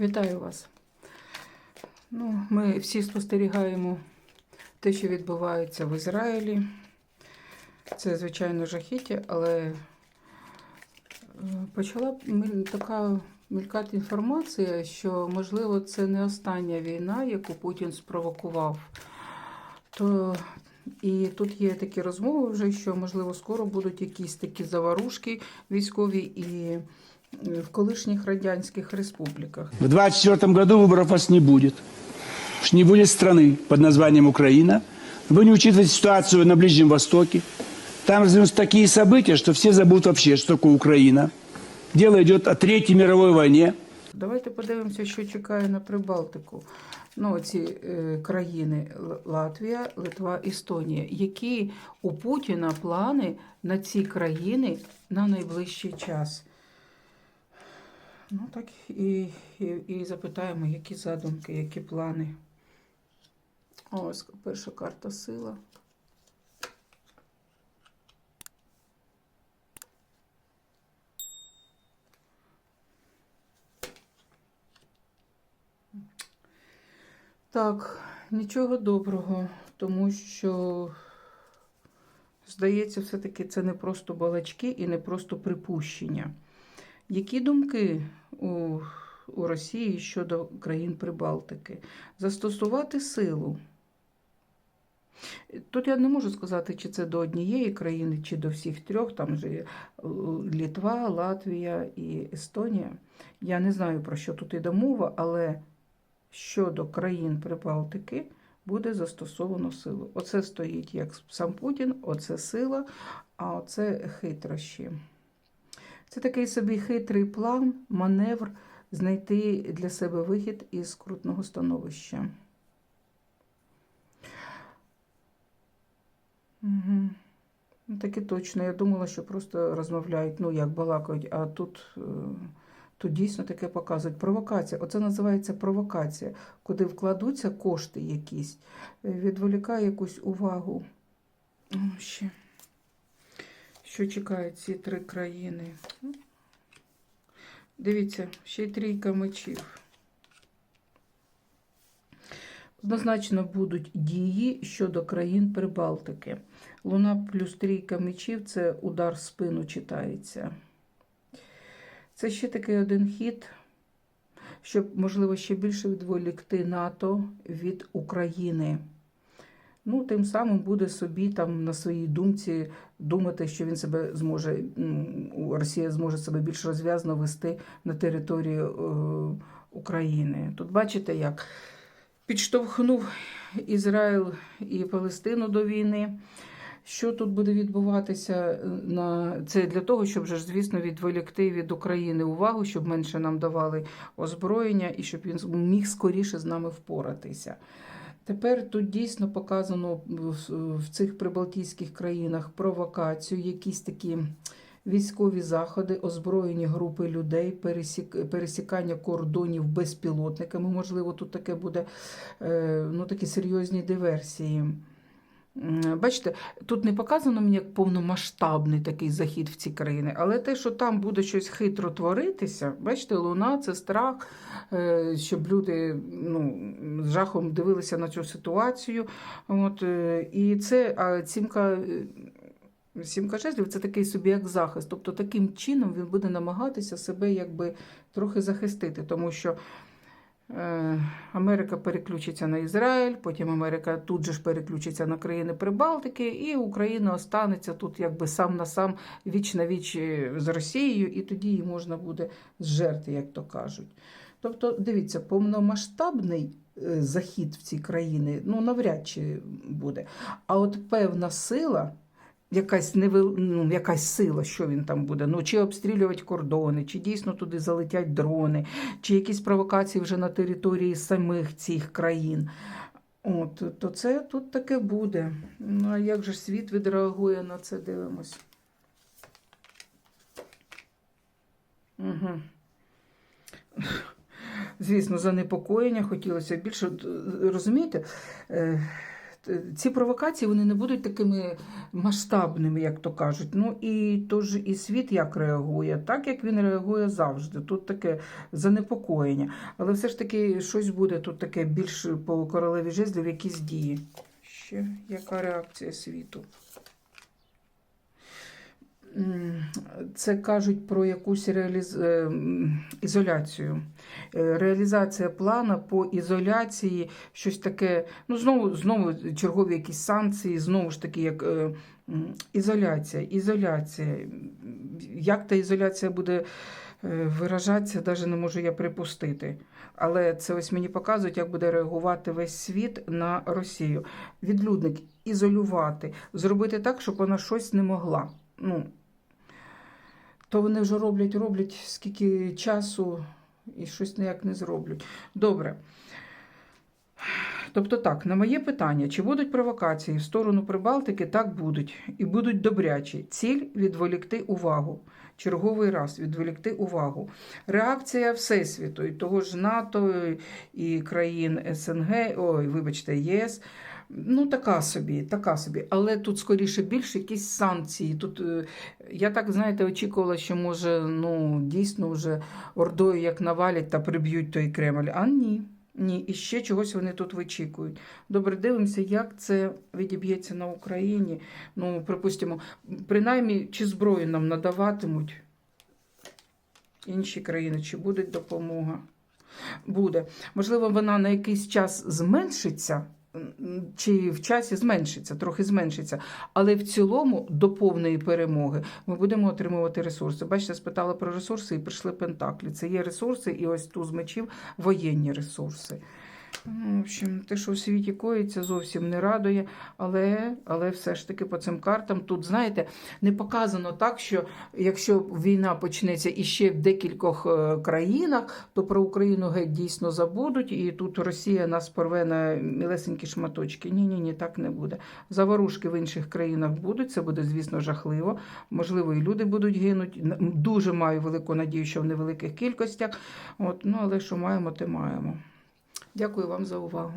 Вітаю вас. Ну, ми всі спостерігаємо те, що відбувається в Ізраїлі. Це, звичайно, жахіття, але е, почала така мелькати інформація, що, можливо, це не остання війна, яку Путін спровокував. То і тут є такі розмови вже, що, можливо, скоро будуть якісь такі заварушки військові і в колишніх радянських республіках. В 2024 году выборов у вас не будет. Уж Не будет страны под названием Украина. Вы не учитываете ситуацию на Ближнем Востоке. Там развернутся такие события, что все забудут вообще, что такое Украина. Дело идет о Третьей мировой войне. Давайте подивимося, що чекає на Прибалтику. Ну, ці е, країни Л- Латвія, Литва, Естонія. Які у Путіна плани на ці країни на найближчий час? Ну так і, і, і запитаємо, які задумки, які плани. Ось перша карта сила. Так, нічого доброго, тому що, здається, все-таки це не просто балачки і не просто припущення. Які думки у, у Росії щодо країн Прибалтики? Застосувати силу. Тут я не можу сказати, чи це до однієї країни, чи до всіх трьох. Там же Літва, Латвія і Естонія. Я не знаю, про що тут іде мова, але щодо країн Прибалтики буде застосовано силу. Оце стоїть як сам Путін, оце сила, а оце хитрощі. Це такий собі хитрий план, маневр знайти для себе вихід із скрутного становища. Угу. Таки точно. Я думала, що просто розмовляють, ну як балакають, а тут, е, тут дійсно таке показують. Провокація. Оце називається провокація, куди вкладуться кошти якісь, відволікає якусь увагу. Ще. Що чекають ці три країни? Дивіться, ще й трійка мечів. Однозначно будуть дії щодо країн Прибалтики. Луна плюс трійка мечів це удар в спину читається. Це ще такий один хід, щоб, можливо, ще більше відволікти НАТО від України. Ну, тим самим буде собі там на своїй думці думати, що він себе зможе, Росія зможе себе більш розв'язно вести на територію е, України. Тут бачите, як підштовхнув Ізраїль і Палестину до війни. Що тут буде відбуватися на це для того, щоб ж, звісно, відволікти від України увагу, щоб менше нам давали озброєння і щоб він міг скоріше з нами впоратися. Тепер тут дійсно показано в- цих прибалтійських країнах провокацію, якісь такі військові заходи, озброєні групи людей, пересік, пересікання кордонів безпілотниками. Можливо, тут таке буде е, ну, такі серйозні диверсії. Бачите, тут не показано мені як повномасштабний такий захід в ці країни, але те, що там буде щось хитро творитися, бачите, луна це страх, е, щоб люди ну, з жахом дивилися на цю ситуацію. От, е, і це а сімка. е, Сімка жезлів це такий собі як захист. Тобто таким чином він буде намагатися себе якби трохи захистити, тому що Америка переключиться на Ізраїль, потім Америка тут же ж переключиться на країни Прибалтики, і Україна останеться тут якби сам на сам віч на віч е, з Росією, і тоді її можна буде зжерти, як то кажуть. Тобто, дивіться, повномасштабний е, захід в ці країни ну навряд чи буде. А от певна сила. Якась невел... ну, якась сила, що він там буде. Ну, чи обстрілювати кордони, чи дійсно туди залетять дрони, чи якісь провокації вже на території самих цих країн. От, то це тут таке буде. Ну, а як же світ відреагує на це, дивимось. Угу. Звісно, занепокоєння хотілося більше. Розумієте? Ці провокації вони не будуть такими масштабними, як то кажуть. Ну і тож і світ як реагує, так як він реагує завжди. Тут таке занепокоєння. Але все ж таки щось буде тут таке більш по королеві жезлів, якісь дії. Ще яка реакція світу? Це кажуть про якусь реаліз... е, ізоляцію. Е, Реалізація плана по ізоляції, щось таке. Ну, знову, знову чергові якісь санкції, знову ж таки, як е, ізоляція, ізоляція. Як та ізоляція буде виражатися, навіть не можу я припустити. Але це ось мені показують, як буде реагувати весь світ на Росію. Відлюдник ізолювати, зробити так, щоб вона щось не могла. Ну, то вони вже роблять, роблять скільки часу і щось ніяк не зроблять. Добре. Тобто так, на моє питання, чи будуть провокації в сторону Прибалтики, так будуть. І будуть добрячі. Ціль відволікти увагу. Черговий раз відволікти увагу. Реакція Всесвіту, і того ж НАТО, і країн СНГ, ой, вибачте, ЄС. Ну, така собі, така собі. Але тут скоріше більше якісь санкції. Тут е, я так, знаєте, очікувала, що може ну, дійсно вже ордою як навалять та приб'ють той Кремль. А ні. Ні, і ще чогось вони тут вичікують. Добре, дивимося, як це відіб'ється на Україні. Ну, припустимо, принаймні, чи зброю нам надаватимуть інші країни, чи буде допомога? Буде. Можливо, вона на якийсь час зменшиться, чи в часі зменшиться, трохи зменшиться. Але в цілому до повної перемоги ми будемо отримувати ресурси. Бачите, спитала про ресурси і прийшли пентаклі. Це є ресурси, і ось туз мечів воєнні ресурси. Ну, В общем, те, що у світі коїться, зовсім не радує, але, але все ж таки по цим картам тут, знаєте, не показано так, що якщо війна почнеться іще в декількох е, країнах, то про Україну геть дійсно забудуть, і тут Росія нас порве на мілесенькі шматочки. Ні, ні, ні, так не буде. Заворушки в інших країнах будуть. Це буде, звісно, жахливо. Можливо, і люди будуть гинуть. Дуже маю велику надію, що в невеликих кількостях. От, ну але що маємо, те маємо. Дякую вам за увагу.